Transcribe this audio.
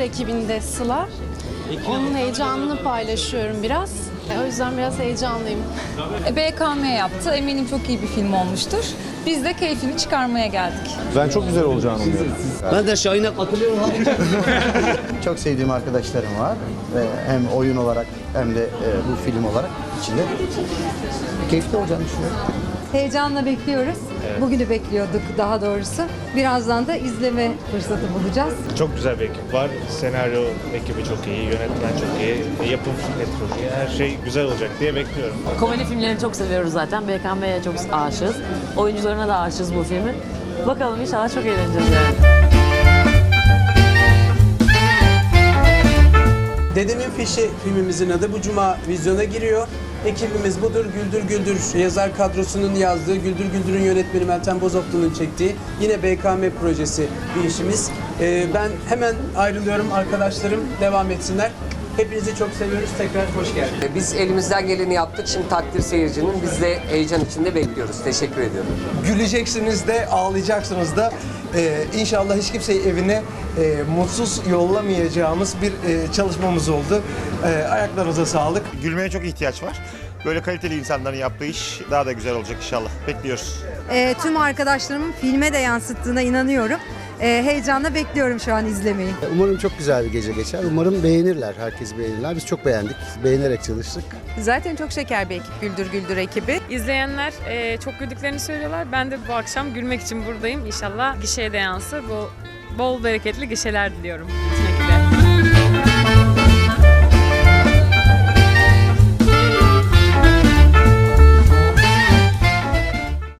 ekibinde Sıla. Onun heyecanını paylaşıyorum biraz. E, O yüzden biraz heyecanlıyım. E, BKM yaptı. Eminim çok iyi bir film olmuştur. Biz de keyfini çıkarmaya geldik. Ben çok güzel olacağını umuyorum. Ben de Şahin'e katılıyorum. Çok sevdiğim arkadaşlarım var ve hem oyun olarak hem de e, bu film olarak içinde keyifli olacağını düşünüyorum. Heyecanla bekliyoruz. Bugünü bekliyorduk daha doğrusu. Birazdan da izleme fırsatı bulacağız. Çok güzel bir ekip var. Senaryo ekibi çok iyi, yönetmen çok iyi, yapım şirketi çok iyi. Her şey güzel olacak diye bekliyorum. Komedi filmlerini çok seviyoruz zaten. BKM'ye çok aşığız. Oyuncularına da aşığız bu filmin. Bakalım inşallah çok eğleneceğiz yani. Dedemin Fişi filmimizin adı bu cuma vizyona giriyor. Ekibimiz budur. Güldür Güldür yazar kadrosunun yazdığı, Güldür Güldür'ün yönetmeni Meltem Bozoklu'nun çektiği yine BKM projesi bir işimiz. Ee, ben hemen ayrılıyorum. Arkadaşlarım devam etsinler. Hepinizi çok seviyoruz. Tekrar hoş geldiniz. Biz elimizden geleni yaptık. Şimdi takdir seyircinin. Biz de heyecan içinde bekliyoruz. Teşekkür ediyorum. Güleceksiniz de ağlayacaksınız da Ee, inşallah hiç kimseyi evine e, mutsuz yollamayacağımız bir e, çalışmamız oldu. Ee, ayaklarınıza sağlık. Gülmeye çok ihtiyaç var. Böyle kaliteli insanların yaptığı iş daha da güzel olacak inşallah. Bekliyoruz. Ee, tüm arkadaşlarımın filme de yansıttığına inanıyorum. Ee, heyecanla bekliyorum şu an izlemeyi. Umarım çok güzel bir gece geçer. Umarım beğenirler, herkes beğenirler. Biz çok beğendik, beğenerek çalıştık. Zaten çok şeker bir ekip Güldür Güldür ekibi. İzleyenler e, çok güldüklerini söylüyorlar. Ben de bu akşam gülmek için buradayım. İnşallah gişeye de yansır. Bu bol bereketli gişeler diliyorum.